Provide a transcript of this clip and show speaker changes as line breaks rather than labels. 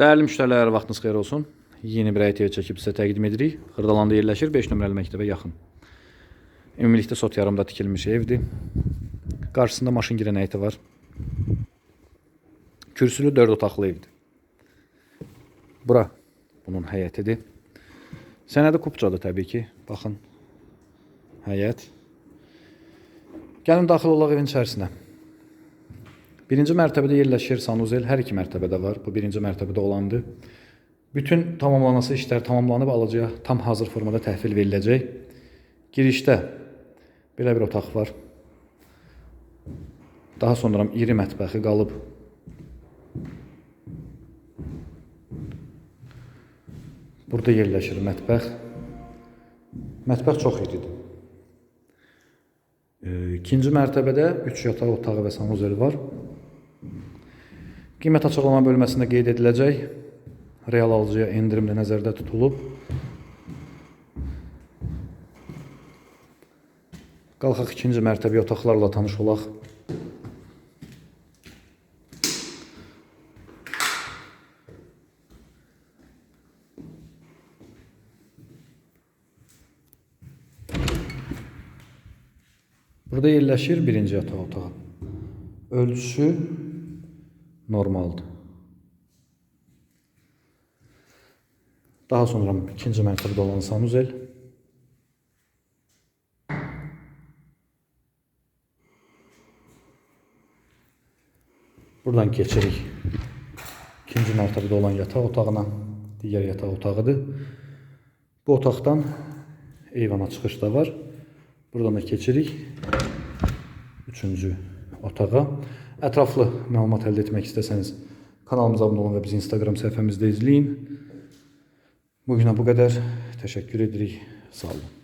Dəyərli müştərilər, vaxtınız xeyir olsun. Yeni bir ev çəkib sizə təqdim edirik. Xırdalanda yerləşir, 5 nömrəli məktəbə yaxın. Ümumilikdə sot yarımda tikilmiş evdir. Qarşısında maşın girən həyəti var. Kürsülü 4 otaqlı evdir. Bura bunun həyətidir. Sənədi kupçadır təbii ki. Baxın. Həyət. Gəlin daxil olaq evin içərisinə. Birinci mərtəbədə yerləşir sanuzel. Hər iki mərtəbədə var. Bu birinci mərtəbədə olandır. Bütün tamamlanması işlər tamamlanıb alıcıya tam hazır formada təhvil veriləcək. Girişdə belə bir otaq var. Daha sonra iri mətbəxi qalıb. Burada yerləşir mətbəx. Mətbəx çox iridir. İkinci mərtəbədə 3 yataq otağı və sanuzel var. Qiymət açıqlama bölməsində qeyd ediləcək. Real alıcıya endirimdə nəzərdə tutulub. Qalxaq ikinci mərtəbə otaqlarla tanış olaq. Burada yerləşir birinci yataq otağı. Ölçüsü normaldır. Daha sonra ikinci mərtəbədə olan sanuzel. Buradan keçirik. İkinci mərtəbədə olan yataq otağına, digər yataq otağıdır. Bu otaqdan eyvana çıxış da var. Buradan da keçirik. Üçüncü otağa. Ətraflı məlumat əldə etmək istəsəniz kanalımıza abunə olun və bizi Instagram səhifəmizdə izləyin. Bugünə bu qədər. Təşəkkür edirik. Sağ olun.